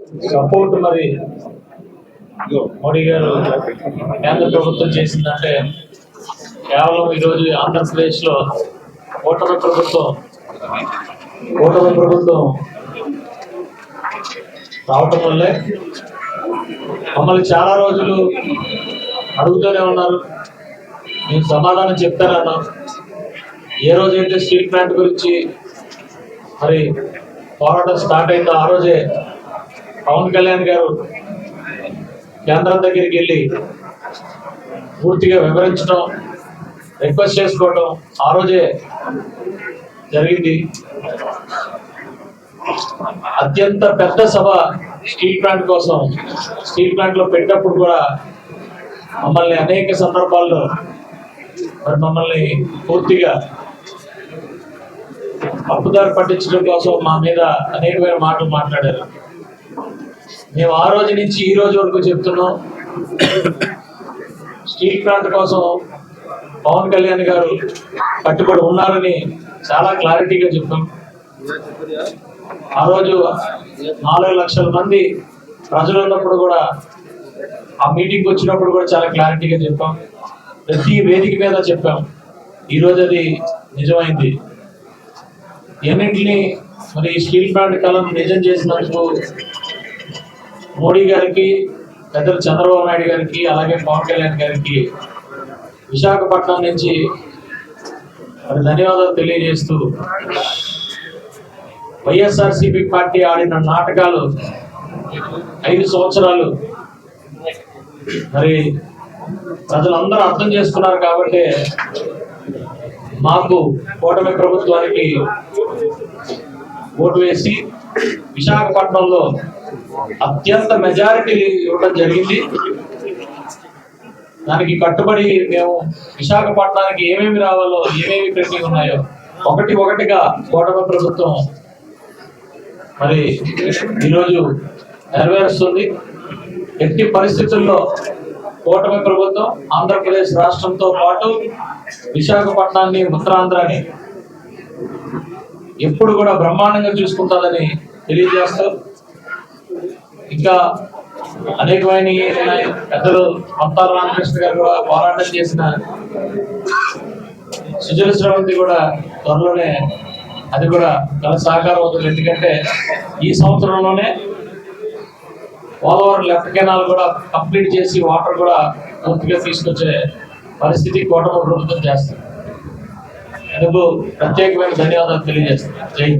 Support మరి మోడీ గారు కేంద్ర ప్రభుత్వం చేసిందంటే కేవలం ఈరోజు ఆంధ్రప్రదేశ్లో ప్రభుత్వం ఓటమి ప్రభుత్వం రావటం వల్లే మమ్మల్ని చాలా రోజులు అడుగుతూనే ఉన్నారు. మేము సమాధానం చెప్తారన్నాం ఏ రోజైతే స్టీల్ ప్లాంట్ గురించి మరి పోరాటం స్టార్ట్ అయిందో ఆ రోజే పవన్ కళ్యాణ్ గారు కేంద్రం దగ్గరికి వెళ్ళి పూర్తిగా వివరించడం రిక్వెస్ట్ చేసుకోవడం ఆ రోజే జరిగింది. అత్యంత పెద్ద సభ స్టీల్ ప్లాంట్ కోసం స్టీల్ ప్లాంట్లో పెట్టినప్పుడు కూడా మమ్మల్ని అనేక సందర్భాల్లో మరి మమ్మల్ని పూర్తిగా అప్పుదారి పట్టించడం కోసం మా మీద అనేకమైన మాటలు మాట్లాడారు. మేము ఆ రోజు నుంచి ఈ రోజు వరకు చెప్తున్నాం. స్టీల్ ప్లాంట్ కోసం పవన్ కళ్యాణ్ గారు కట్టుబడి ఉన్నారని చాలా క్లారిటీగా చెప్పాం. ఆ రోజు నాలుగు లక్షల మంది ప్రజలు ఉన్నప్పుడు కూడా ఆ మీటింగ్ వచ్చినప్పుడు కూడా చాలా క్లారిటీగా చెప్పాం. ప్రతి వేదిక మీద చెప్పాం. ఈరోజు అది నిజమైంది. ఎన్నింటిని మరి స్టీల్ ప్లాంట్ కలం నిజం చేసినందుకు మోడీ గారికి పెద్దలు చంద్రబాబు నాయుడు గారికి అలాగే పవన్ కళ్యాణ్ గారికి విశాఖపట్నం నుంచి మరి ధన్యవాదాలు తెలియజేస్తూ వైఎస్ఆర్సీపీ పార్టీ ఆడిన నాటకాలు ఐదు సంవత్సరాలు. మరి ప్రజలందరూ అర్థం చేసుకున్నారు కాబట్టి మాకు కూటమి ప్రభుత్వానికి ఓటు వేసి విశాఖపట్నంలో అత్యంత మెజారిటీ ఇవ్వడం జరిగింది. దానికి కట్టుబడి మేము విశాఖపట్నానికి ఏమేమి రావాలో ఏమేమి పెండింగ్ ఉన్నాయో ఒకటి ఒకటిగా కూటమి ప్రభుత్వం మరి ఈరోజు నెరవేరుస్తుంది. ఎట్టి పరిస్థితుల్లో కూటమి ప్రభుత్వం ఆంధ్రప్రదేశ్ రాష్ట్రంతో పాటు విశాఖపట్నాన్ని ఉత్తరాంధ్రాని ఎప్పుడు కూడా బ్రహ్మాండంగా చూసుకుంటుందని తెలియజేస్తారు ఇంకా అనేకమైన పెద్దలు మంతాల రామకృష్ణ గారు కూడా పోరాటం చేసిన సుజల శ్రవంతి కూడా త్వరలోనే అది కూడా గల సహకారం అవుతుంది. ఎందుకంటే ఈ సంవత్సరంలోనే పోలవరం లెఫ్ట్ కెనాల్ కూడా కంప్లీట్ చేసి వాటర్ కూడా పూర్తిగా తీసుకొచ్చే పరిస్థితి కూటమి ప్రభుత్వం చేస్తుంది. అందుకు ప్రత్యేకమైన ధన్యవాదాలు తెలియజేస్తున్నాను. జై